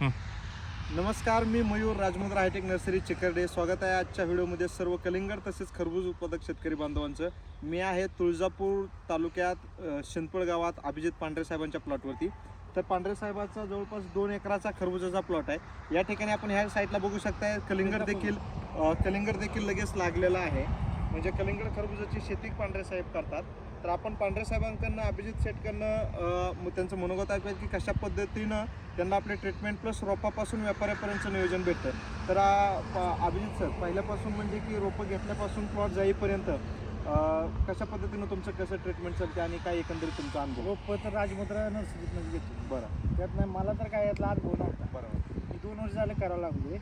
हं. नमस्कार मी मयूर राजमुद्रा हायटेक नर्सरी चिकरडे. स्वागत आहे आजच्या व्हिडिओमध्ये सर्व कलिंगड तसेच खरबूज उत्पादक शेतकरी बांधवांचं. मी आहे तुळजापूर तालुक्यात शिंदपळ गावात अभिजित पांढरे साहेबांच्या प्लॉटवरती. तर पांढरे साहेबाचा जवळपास दोन एकराचा खरबुजाचा प्लॉट आहे. या ठिकाणी आपण ह्या साईडला बघू शकताय कलिंगड देखील कलिंगड देखील लगेच लागलेला आहे. म्हणजे कलिंगड खरबुजाची शेती पांढरे साहेब करतात. तर आपण पांढरे साहेबांकडनं अभिजित म- त्यांचं मनोगत ऐकूया की कशा पद्धतीनं त्यांना आपले ट्रीटमेंट प्लस रोपापासून व्यापाऱ्यापर्यंतचं नियोजन भेटतं. तर अभिजित सर पहिल्यापासून म्हणजे की रोपं घेतल्यापासून प्लॉट जाईपर्यंत कशा पद्धतीनं तुमचं कसं ट्रीटमेंट चालते आणि काय एकंदरीत तुमचा अनुभव? रोप तर राजमुद्रा नर्सरीतनं घेतो बरं. त्यात नाही मला तर काय यातला अनुभव नव्हता. बरोबर मी दोन वर्ष झाले करावं लागले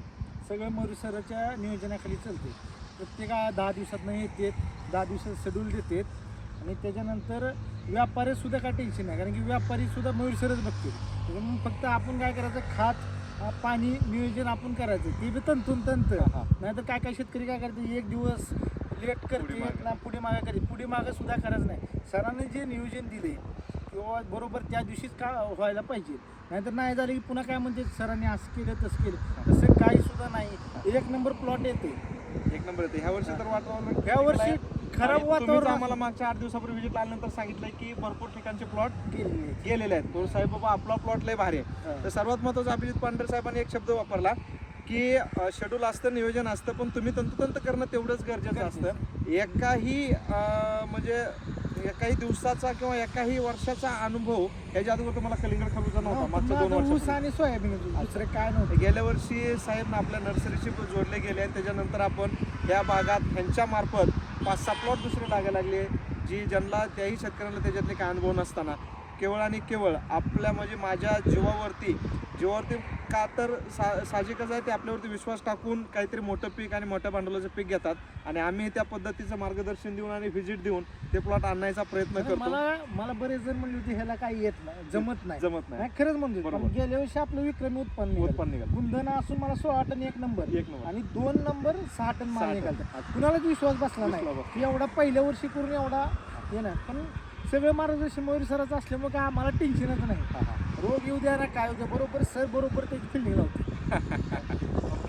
सगळं मरुसराच्या नियोजनाखाली चालते प्रत्येका दहा दिवसातनं येते दहा दिवसात शेड्यूल देतात. आणि त्याच्यानंतर व्यापारी सुद्धा काय टेन्शन नाही. कारण की व्यापारी सुद्धा मयूरसरच बघतील. त्याच्यामुळे फक्त आपण काय करायचं? खात पाणी नियोजन आपण करायचं. ते बी तंतून तंत. नाहीतर काय काय शेतकरी काय करते एक दिवस लेट करते. ना पुढे मागे करते पुढे मागे सुद्धा करायचं नाही. सरांनी जे नियोजन दिले किंवा बरोबर त्या दिवशीच का व्हायला पाहिजे. नाहीतर नाही झालं की पुन्हा काय म्हणते सरांनी असं केलं तसं केलं. तसं काही सुद्धा नाही. एक नंबर प्लॉट येते. एक नंबर येते. ह्या वर्षी तर वातावरण ह्या वर्षी खराब वातावरण आम्हाला मागच्या आठ दिवसापूर्वी विजिट आल्यानंतर सांगितलंय की भरपूर ठिकाणचे प्लॉट गेलेली आहेत. तो साहेब बाबा आपला प्लॉट लय भारी आहे. तर सर्वात महत्वाचं अभिजित पांढरे साहेबांनी एक शब्द वापरला की शेड्यूल असतं नियोजन असतं पण तुम्ही तंतोतंत करणं तेवढंच गरजेचं असतं. एकाही म्हणजे एकाही दिवसाचा किंवा एकाही वर्षाचा अनुभव ह्याच्या अगोदर तुम्हाला कलिंगड खरबूजा नव्हता. मागच्या दोन ऊस वर्षात आणि सोयाबीन. दुसरं काय नव्हतं. गेल्या वर्षी साहेब आपल्या नर्सरीशी जोडले गेले. आणि त्याच्यानंतर आपण या भागात ह्यांच्या मार्फत पाच सहा प्लॉट दुसरे लागायला लागले जी ज्यांना त्याही शेतकऱ्यांना त्याच्यातले काय अनुभव नसताना. केवळ आणि केवळ आपल्या म्हणजे माझ्या जीवावरती जीवावरती का तर सा साहजिकच आहे ते आपल्यावरती विश्वास टाकून काहीतरी मोठं पीक आणि मोठ्या भांडवलाचं पीक घेतात आणि आम्ही त्या पद्धतीचं मार्गदर्शन देऊन आणि व्हिजिट देऊन ते प्लॉट आणण्याचा प्रयत्न करतो मला मला बरेच जण म्हणले होते ह्याला काही येत नाही जमत नाही जमत नाही नाही खरंच म्हणजे बरोबर. गेल्या वर्षी आपलं विक्रमी उत्पन्न निघालं. उत्पन्न निघालं. गुंधन असून मला सोळा टन एक नंबर एक नंबर. आणि दोन नंबर सहा टन सहा माल टन. निघालतात कुणालाच विश्वास बसला नाही विश्वास की एवढा पहिल्या वर्षी करून एवढा हे नाही पण सगळं मार्गदर्शन मयूर सराचं असल्यामुळे काय आम्हाला टेन्शनच नाही. रोग येऊ द्या ना काय द्या बरोबर सर बरोबर त्याची फिल्डिंग लावते